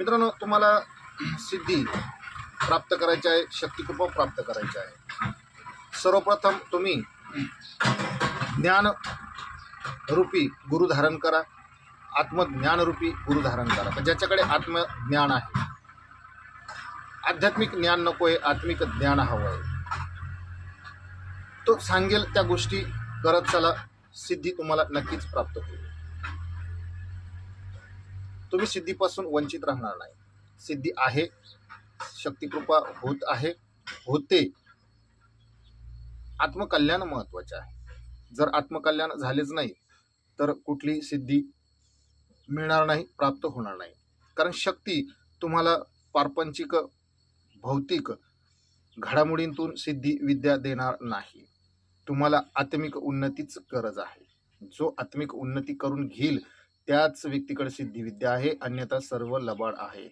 मित्रांनो तुम्हाला सिद्धी प्राप्त करायची आहे शक्तिकृपा प्राप्त करायची आहे. सर्वप्रथम तुम्ही ज्ञान रूपी गुरु धारण करा आत्मज्ञान रूपी गुरु धारण करा. ज्याच्याकडे आत्मज्ञान आहे आध्यात्मिक ज्ञान नको आहे आत्मिक ज्ञान हवं आहे तो सांगेल त्या गोष्टी करत चला सिद्धी तुम्हाला नक्कीच प्राप्त होईल. तुम्ही सिद्धीपासून वंचित राहणार नाही. सिद्धी आहे शक्तिकृपा होत आहे होते. आत्मकल्याण महत्त्वाचे आहे. जर आत्मकल्याण झालेच नाही तर कुठली सिद्धी मिळणार नाही प्राप्त होणार नाही. कारण शक्ती तुम्हाला पारपंचिक भौतिक घडामोडींतून सिद्धी विद्या देणार नाही. तुम्हाला आत्मिक उन्नतीच गरज आहे. जो आत्मिक उन्नती करून घेईल त्याच व्यक्तीकडे सिद्धी विद्या आहे अन्यथा सर्व लबाड आहे.